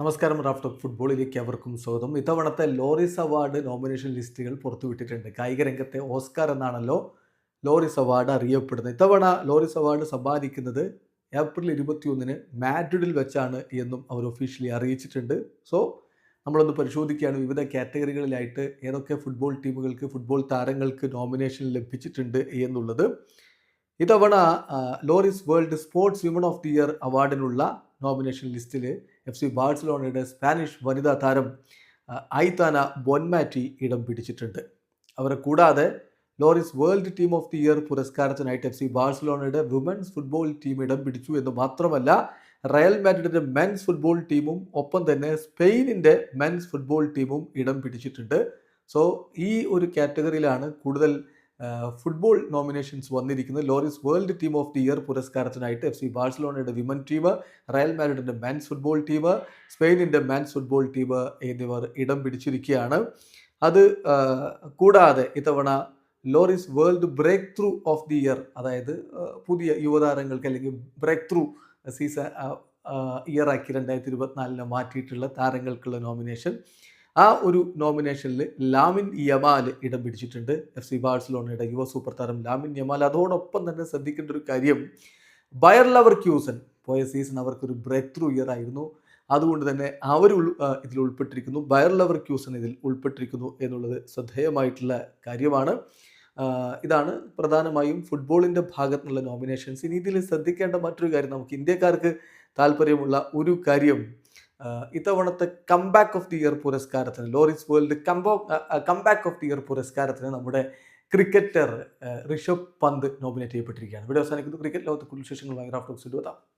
നമസ്കാരം Raf talk ഫുട്ബോളിലേക്ക് അവർക്കും സ്വാഗതം. ഇത്തവണത്തെ ലോറിസ് അവാർഡ് നോമിനേഷൻ ലിസ്റ്റുകൾ പുറത്തുവിട്ടിട്ടുണ്ട്. കായിക രംഗത്തെ ഓസ്കാർ എന്നാണല്ലോ ലോറിസ് അവാർഡ് അറിയപ്പെടുന്നത്. ഇത്തവണ ലോറിസ് അവാർഡ് സമ്മാനിക്കുന്നത് ഏപ്രിൽ ഇരുപത്തിയൊന്നിന് മാഡ്രിഡിൽ വെച്ചാണ് എന്നും അവർ ഒഫീഷ്യലി അറിയിച്ചിട്ടുണ്ട്. സോ നമ്മളൊന്ന് പരിശോധിക്കുകയാണ്. വിവിധ കാറ്റഗറികളിലായിട്ട് ഏതൊക്കെ ഫുട്ബോൾ ടീമുകൾക്ക് ഫുട്ബോൾ താരങ്ങൾക്ക് നോമിനേഷൻ ലഭിച്ചിട്ടുണ്ട് എന്നുള്ളത്. ഇത്തവണ Laureus world sports women of the year അവാർഡിനുള്ള nomination ലിസ്റ്റിൽ എഫ് സി ബാഴ്സലോണയുടെ സ്പാനിഷ് വനിതാ താരം ഐതാന ബൊൻമാറ്റി ഇടം പിടിച്ചിട്ടുണ്ട്. അവരെ കൂടാതെ Laureus world team of the year പുരസ്കാരത്തിനായിട്ട് F C ബാഴ്സലോണയുടെ വുമൻസ് ഫുട്ബോൾ ടീം ഇടം പിടിച്ചു എന്ന് മാത്രമല്ല റയൽ മാഡ്രിഡിന്റെ മെൻസ് ഫുട്ബോൾ ടീമും ഒപ്പം തന്നെ സ്പെയിനിന്റെ മെൻസ് ഫുട്ബോൾ ടീമും ഇടം പിടിച്ചിട്ടുണ്ട്. സോ ഈ ഒരു കാറ്റഗറിയിലാണ് കൂടുതൽ ഫുട്ബോൾ നോമിനേഷൻസ് വന്നിരിക്കുന്നത് Laureus world team of the year പുരസ്കാരത്തിനായിട്ട് F C ബാഴ്സലോണയുടെ വിമൻ ടീം റയൽ മാഡ്രിഡിന്റെ മെൻസ് ഫുട്ബോൾ ടീം സ്പെയിനിന്റെ മെൻസ് ഫുട്ബോൾ ടീം എന്നിവർ ഇടം പിടിച്ചിരിക്കുകയാണ്. അത് കൂടാതെ ഇത്തവണ Laureus world breakthrough of the year അതായത് പുതിയ യുവതാരങ്ങൾക്ക് അല്ലെങ്കിൽ ബ്രേക്ക് ത്രൂ സീസൺ ഇയർ ആക്കി രണ്ടായിരത്തി ഇരുപത്തിനാലിന് മാറ്റിയിട്ടുള്ള താരങ്ങൾക്കുള്ള നോമിനേഷൻ ആ ഒരു നോമിനേഷനിൽ ലാമിൻ യമാൽ ഇടം പിടിച്ചിട്ടുണ്ട്. എഫ് സി ബാഴ്സലോണയുടെ യുവ സൂപ്പർ താരം ലാമിൻ യമാൽ. അതോടൊപ്പം തന്നെ ശ്രദ്ധിക്കേണ്ട ഒരു കാര്യം ബയർ ലവർ ക്യൂസൻ പോയ സീസൺ അവർക്കൊരു ബ്രേക്ക് ത്രൂ ഇയർ ആയിരുന്നു. അതുകൊണ്ട് തന്നെ അവർ ഇതിൽ ഉൾപ്പെട്ടിരിക്കുന്നു. ബയർ ലവർ ക്യൂസൻ ഇതിൽ ഉൾപ്പെട്ടിരിക്കുന്നു എന്നുള്ളത് ശ്രദ്ധേയമായിട്ടുള്ള കാര്യമാണ്. ഇതാണ് പ്രധാനമായും ഫുട്ബോളിന്റെ ഭാഗത്തുനിന്നുള്ള നോമിനേഷൻസ് ഇനി ഇതിൽ ശ്രദ്ധിക്കേണ്ട മറ്റൊരു കാര്യം നമുക്ക് ഇന്ത്യക്കാർക്ക് താല്പര്യമുള്ള ഒരു കാര്യം ഇത്തവണത്തെ കംബാക്ക് ഓഫ് ദി ഇയർ പുരസ്കാരത്തിന് Laureus world combo comeback of the year പുരസ്കാരത്തിന് നമ്മുടെ ക്രിക്കറ്റർ ഋഷഭ് പന്ത് നോമിനേറ്റ് ചെയ്യപ്പെട്ടിരിക്കുകയാണ്. ഇവിടെ അവസാനിക്കുന്നു. ക്രിക്കറ്റ് ലോകത്തെ കുടുംബ വിശേഷങ്ങളുമായി റാഫ്റ്റോക്സ് എത്താം